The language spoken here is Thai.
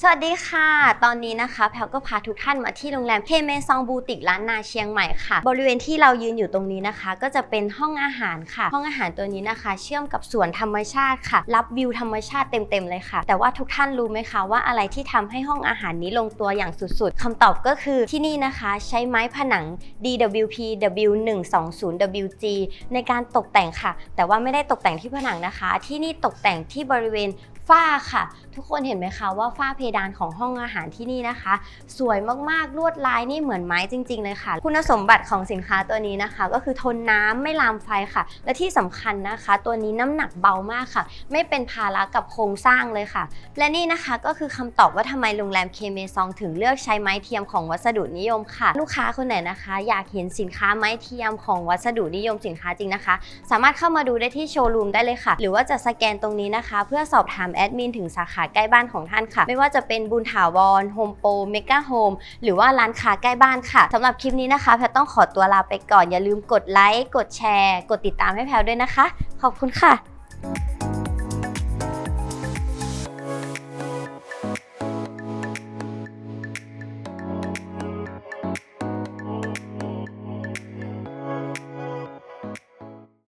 สวัสดีค่ะ ตอนนี้นะคะแพลก็พาทุกท่านมาที่โรงแรมเคเมซองบูติกล้านนาเชียงใหม่ค่ะ บริเวณที่เรายืนอยู่ตรงนี้นะคะ ก็จะเป็นห้องอาหารค่ะ ห้องอาหารตัวนี้นะคะ เชื่อมกับสวนธรรมชาติค่ะ รับวิวธรรมชาติเต็มๆเลยค่ะ แต่ว่าทุกท่านรู้ไหมคะว่าอะไรที่ทำให้ห้องอาหารนี้ลงตัวอย่างสุดๆคำตอบก็คือที่นี่นะคะ ใช้ไม้ผนัง DWP W120WG ในการตกแต่งค่ะ แต่ว่าไม่ได้ตกแต่งที่ผนังนะคะ ที่นี่ตกแต่งที่บริเวณฝ้าค่ะ ทุกคนเห็นไหมคะว่าฝ้าเพดานของห้องอาหารที่นี่นะคะ สวยมากๆลวดลายนี่เหมือนไม้จริง ๆ เลยค่ะ คุณสมบัติของสินค้าตัวนี้นะคะ ก็คือทนน้ำไม่ลามไฟค่ะ และที่สำคัญนะคะ ตัวนี้น้ำหนักเบามากค่ะ ไม่เป็นภาระกับโครงสร้างเลยค่ะ และนี่นะคะก็คือคำตอบว่าทำไมโรงแรมเคเมซองถึงเลือกใช้ไม้เทียมของวัสดุนิยมค่ะ ลูกค้าคนไหนนะคะ อยากเห็นสินค้าไม้เทียมของวัสดุนิยมสินค้าจริงนะคะ สามารถเข้ามาดูได้ที่โชว์รูมได้เลยค่ะ หรือว่าจะสแกนตรงนี้นะคะ เพื่อสอบถามแอดมินถึงสาขาใกล้บ้านของท่านค่ะ ไม่ว่าจะเป็นบุญถาวรโฮมโปรเมกาโฮมหรือว่าร้านค้าใกล้บ้านค่ะสำหรับคลิปนี้นะคะแพทต้องขอตัวลาไปก่อนอย่าลืมกดไลค์กดแชร์ กดติดตามให้แพลด้วยนะคะ ขอบคุณค่ะ